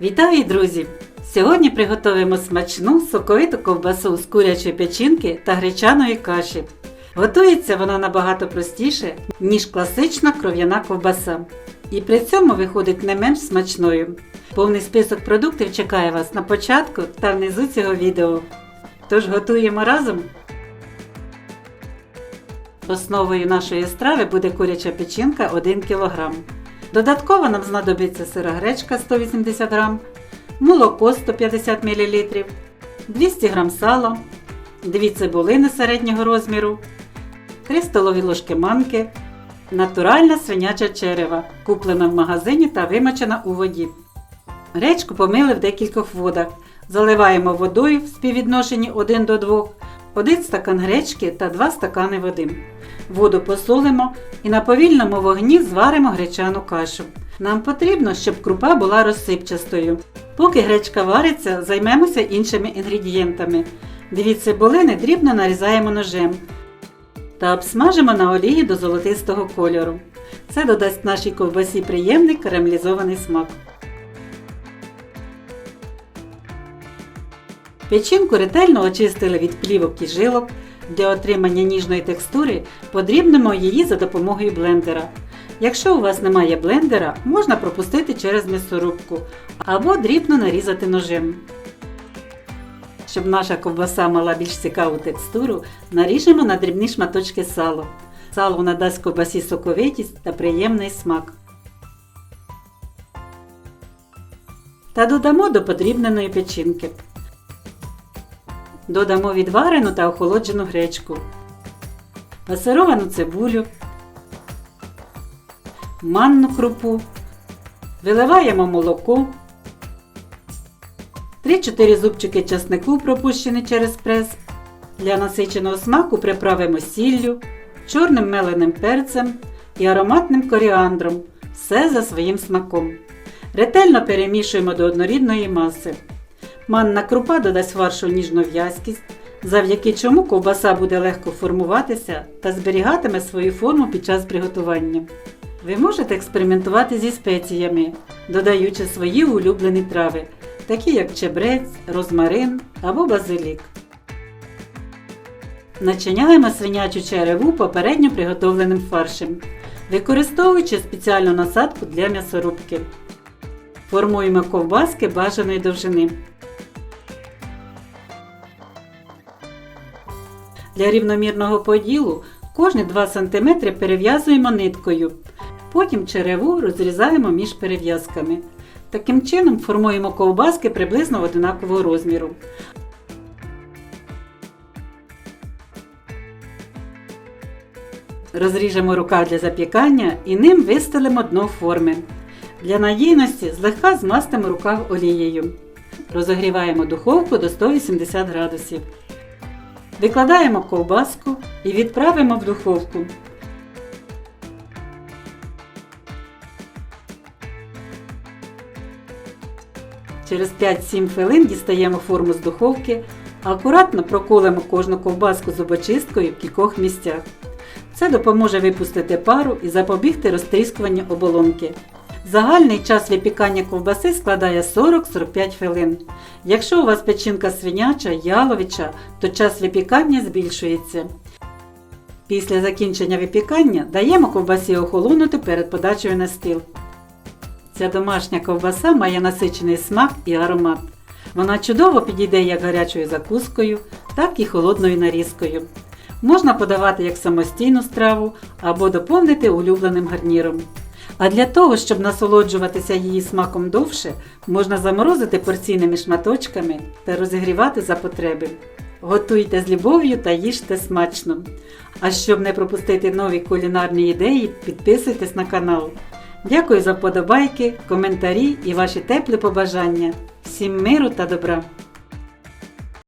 Вітаю, друзі! Сьогодні приготуємо смачну соковиту ковбасу з курячої печінки та гречаної каші. Готується вона набагато простіше, ніж класична кров'яна ковбаса. І при цьому виходить не менш смачною. Повний список продуктів чекає вас на початку та внизу цього відео. Тож готуємо разом. Основою нашої страви буде куряча печінка 1 кг. Додатково нам знадобиться сира гречка 180 г, молоко 150 мл, 200 г сала, 2 цибулини середнього розміру, 3 столові ложки манки, натуральна свиняча черева, куплена в магазині та вимочена у воді. Гречку помили в декількох водах. Заливаємо водою в співвідношенні 1 до 2, 1 стакан гречки та 2 стакани води. Воду посолимо і на повільному вогні зваримо гречану кашу. Нам потрібно, щоб крупа була розсипчастою. Поки гречка вариться, займемося іншими інгредієнтами. Дві цибулини дрібно нарізаємо ножем та обсмажимо на олії до золотистого кольору. Це додасть нашій ковбасі приємний карамелізований смак. Печінку ретельно очистили від плівок і жилок. Для отримання ніжної текстури подрібнемо її за допомогою блендера. Якщо у вас немає блендера, можна пропустити через м'ясорубку або дрібно нарізати ножем. Щоб наша ковбаса мала більш цікаву текстуру, наріжемо на дрібні шматочки сало. Сало надасть ковбасі соковитість та приємний смак. Та додамо до подрібненої печінки. Додамо відварену та охолоджену гречку, пасировану цибулю, манну крупу, виливаємо молоко, 3-4 зубчики часнику пропущені через прес. Для насиченого смаку приправимо сіллю, чорним меленим перцем і ароматним коріандром. Все за своїм смаком. Ретельно перемішуємо до однорідної маси. Манна крупа додасть фаршу ніжну в'язкість, завдяки чому ковбаса буде легко формуватися та зберігатиме свою форму під час приготування. Ви можете експериментувати зі спеціями, додаючи свої улюблені трави, такі як чебрець, розмарин або базилік. Начиняємо свинячу череву попередньо приготовленим фаршем, використовуючи спеціальну насадку для м'ясорубки. Формуємо ковбаски бажаної довжини. Для рівномірного поділу кожні 2 см перев'язуємо ниткою. Потім череву розрізаємо між перев'язками. Таким чином формуємо ковбаски приблизно одинакового розміру. Розріжемо рукав для запікання і ним вистелимо дно форми. Для надійності злегка змастимо рукав олією. Розогріваємо духовку до 180 градусів. Викладаємо ковбаску і відправимо в духовку. Через 5-7 хвилин дістаємо форму з духовки, акуратно проколемо кожну ковбаску зубочисткою в кількох місцях. Це допоможе випустити пару і запобігти розтріскуванню оболонки. Загальний час випікання ковбаси складає 40-45 хвилин. Якщо у вас печінка свиняча, яловича, то час випікання збільшується. Після закінчення випікання даємо ковбасі охолонути перед подачею на стіл. Ця домашня ковбаса має насичений смак і аромат. Вона чудово підійде як гарячою закускою, так і холодною нарізкою. Можна подавати як самостійну страву або доповнити улюбленим гарніром. А для того, щоб насолоджуватися її смаком довше, можна заморозити порційними шматочками та розігрівати за потреби. Готуйте з любов'ю та їжте смачно. А щоб не пропустити нові кулінарні ідеї, підписуйтесь на канал. Дякую за вподобайки, коментарі і ваші теплі побажання. Всім миру та добра!